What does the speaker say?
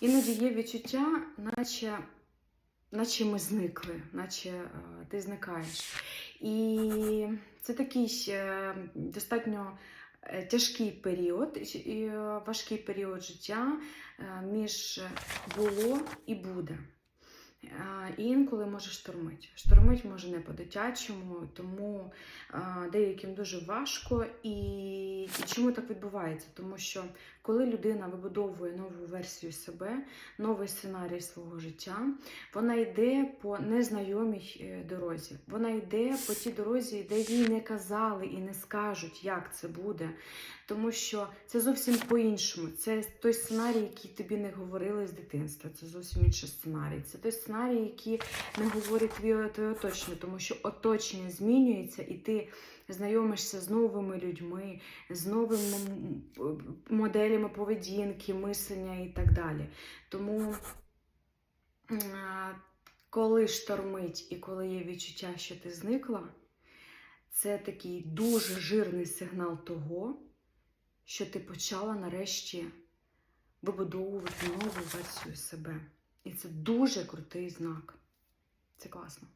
Іноді є відчуття, наче, наче ми зникли, наче е, ти зникаєш. І це такий е, достатньо е, тяжкий період, і е, важкий період життя е, між було і буде. І інколи може штормить. Штормить може не по-дитячому, тому деяким дуже важко. І, і чому так відбувається? Тому що коли людина вибудовує нову версію себе, новий сценарій свого життя, вона йде по незнайомій е, дорозі. Вона йде по тій дорозі, де їй не казали і не скажуть, як це буде. Тому що це зовсім по-іншому. Це той сценарій, який тобі не говорили з дитинства. Це зовсім інший сценарій. Це той сценарій, який не говорить твоє, оточення, тому що оточення змінюється, і ти знайомишся з новими людьми, з новими моделями поведінки, мислення і так далі. Тому, коли штормить і коли є відчуття, що ти зникла, це такий дуже жирний сигнал того, що ти почала нарешті вибудовувати нову версію себе. І це дуже крутий знак. Це класно.